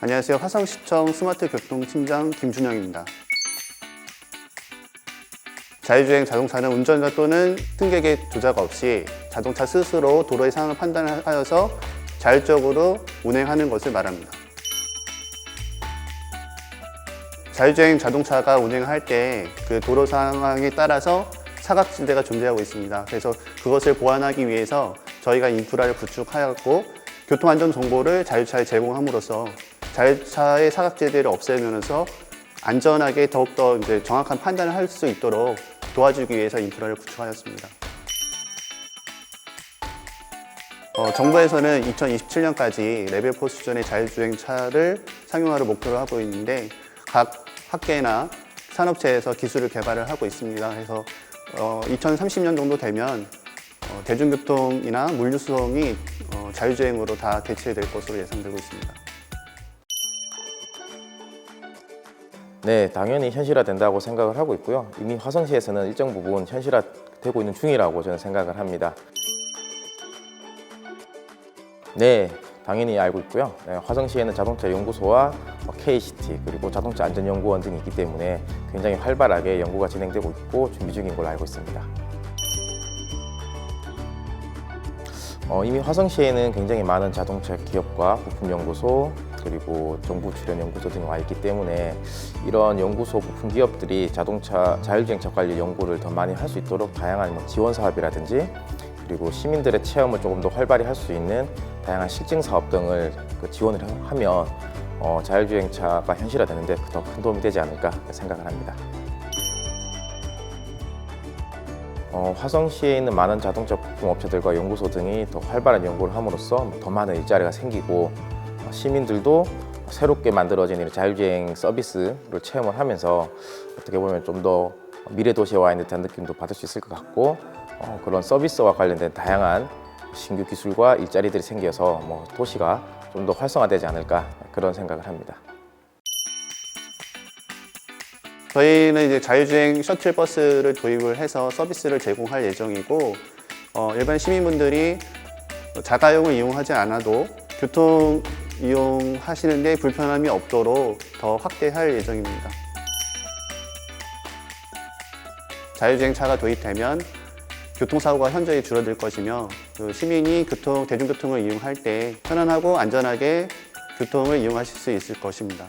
안녕하세요. 화성시청 스마트 교통팀장 김준영입니다. 자율주행 자동차는 운전자 또는 승객의 조작 없이 자동차 스스로 도로의 상황을 판단하여서 자율적으로 운행하는 것을 말합니다. 자율주행 자동차가 운행할 때 그 도로 상황에 따라서 사각지대가 존재하고 있습니다. 그래서 그것을 보완하기 위해서 저희가 인프라를 구축하였고 교통안전 정보를 자율차에 제공함으로써 자율차의 사각지대를 없애면서 안전하게 더욱더 이제 정확한 판단을 할 수 있도록 도와주기 위해서 인프라를 구축하였습니다. 어, 정부에서는 2027년까지 레벨 4 수준의 자율주행차를 상용화를 목표로 하고 있는데 각 학계나 산업체에서 기술을 개발을 하고 있습니다. 그래서 어, 2030년 정도 되면 어, 대중교통이나 물류수송이 어, 자율주행으로 다 대체될 것으로 예상되고 있습니다. 네, 당연히 현실화된다고 생각을 하고 있고요. 이미 화성시에서는 일정 부분 현실화되고 있는 중이라고 저는 생각을 합니다. 네, 당연히 알고 있고요. 네, 화성시에는 자동차 연구소와 어, KCT 그리고 자동차 안전연구원 등이 있기 때문에 굉장히 활발하게 연구가 진행되고 있고 준비 중인 걸로 알고 있습니다. 어, 이미 화성시에는 굉장히 많은 자동차 기업과 부품 연구소 그리고 정부 출연 연구소 등이 와 있기 때문에 이런 연구소 부품 기업들이 자동차 자율주행차 관리 연구를 더 많이 할 수 있도록 다양한 뭐 지원 사업이라든지 그리고 시민들의 체험을 조금 더 활발히 할 수 있는 다양한 실증 사업 등을 그 지원을 하면 어, 자율주행차가 현실화되는데 더 큰 도움이 되지 않을까 생각을 합니다. 어, 화성시에 있는 많은 자동차 부품 업체들과 연구소 등이 더 활발한 연구를 함으로써 더 많은 일자리가 생기고 어, 시민들도 새롭게 만들어진 자율주행 서비스를 체험을 하면서 어떻게 보면 좀 더 미래 도시에 와 있는 듯한 느낌도 받을 수 있을 것 같고 어, 그런 서비스와 관련된 다양한 신규 기술과 일자리들이 생겨서 뭐 도시가 좀 더 활성화되지 않을까 그런 생각을 합니다. 저희는 이제 자율주행 셔틀 버스를 도입을 해서 서비스를 제공할 예정이고 어, 일반 시민분들이 자가용을 이용하지 않아도 교통 이용하시는데 불편함이 없도록 더 확대할 예정입니다. 자율주행차가 도입되면 교통사고가 현저히 줄어들 것이며 그 시민이 교통, 대중교통을 이용할 때 편안하고 안전하게 교통을 이용하실 수 있을 것입니다.